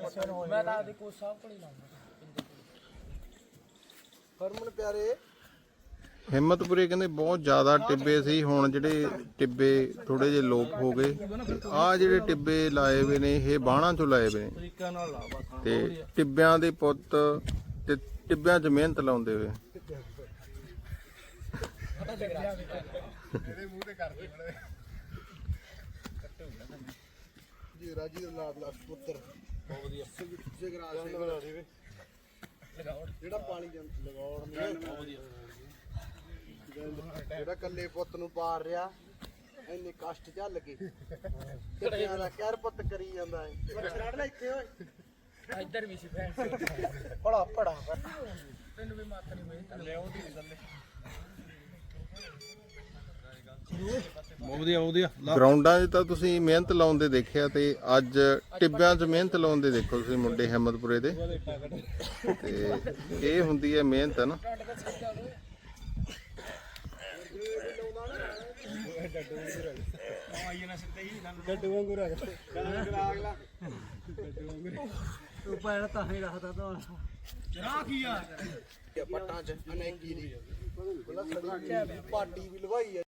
ਮੈਂ ਤਾਂ ਆਪਦੇ ਕੋਚ ਸਾਹਿਬ ਕੋਲ ਹੀ ਲਾਉਂਗਾ ਹਰਮਨ ਪਿਆਰੇ। ਹਿੰਮਤਪੁਰੇ ਕਹਿੰਦੇ ਬਹੁਤ ਜ਼ਿਆਦਾ ਟਿੱਬੇ ਸੀ ਹੁਣ ਜਿਹੜੇ ਟਿੱਬੇ ਥੋੜੇ ਜਿਹੇ ਲੋਪ ਹੋ ਗਏ ਆ ਜਿਹੜੇ ਟਿੱਬੇ ਲਾਏ ਹੋਏ ਨੇ ਇਹ ਬਾਣਾ ਚੋਂ ਲਾਏ ਹੋਏ ਨੇ। ਤੇ ਟਿੱਬਿਆਂ ਦੇ ਪੁੱਤ ਤੇ ਟਿੱਬਿਆਂ 'ਚ ਮਿਹਨਤ ਲਾਉਂਦੇ ਹੋਏ। ਜੀ ਰਾਜੀ ਦਾ ਲਾਡਲਾ ਪੁੱਤਰ। ਬਹੁਤ ਵਧੀਆ ਸਿੰਘ ਜਿਹੜਾ ਪਾਣੀ ਜੰ- ਲਗਾਉਣ ਨਹੀਂ ਬਹੁਤ ਵਧੀਆ ਜਿਹੜਾ ਕੱਲੇ ਪੁੱਤ ਨੂੰ ਪਾਰ ਰਿਹਾ। ਇੰਨੇ ਕਸ਼ਟ ਝੱਲ ਕੇ। ਕਿਹੜਾ ਦਾ। ਕਹਿਰ ਪੁੱਤ ਕਰੀ ਜਾਂਦਾ ਹੈ। ਛੱਡ ਲੈ ਇੱਥੇ ਓਏ। ਇੱਧਰ ਵੀ ਸੀ ਫੈਨ ਪੜਾ ਪੜਾ ਤੈਨੂੰ ਵੀ ਮੱਤ ਨਹੀਂ ਹੋਈ। ਲੈ ਉਹਦੀ ਨਹੀਂ ਥੱਲੇ। ਬਹੁਤ ਵਧੀਆ। ਵਧੀਆ ਗਰਾਊਂਡਾਂ 'ਚ ਤਾਂ ਤੁਸੀਂ ਮਿਹਨਤ ਲਾਉਂਦੇ ਦੇਖਿਆ ਤੇ ਅੱਜ ਟਿੱਬਿਆਂ 'ਚ ਮਿਹਨਤ ਲਾਉਂਦੇ ਦੇਖੋ ਤੁਸੀਂ ਮੁੰਡੇ ਹਿੰਮਤਪੁਰੇ ਦੇ। ਤੇ ਇਹ ਹੁੰਦੀ ਹੈ ਮਿਹਨਤ ਨਾ? ਗੱਡੂ ਵਾਂਗੂ ਰੱਖ ਗਲਾ ਅਗਲਾ ਤੂੰ ਪੈਰ ਤਾਂ ਹੀ ਰੱਖਦਾ ਤਾਂ ਪੱਟਾਂ ਚ ਅਨੇਕੀ ਦੀ। ਪਾਟੀ ਵੀ ਲਵਾਈ ਆ।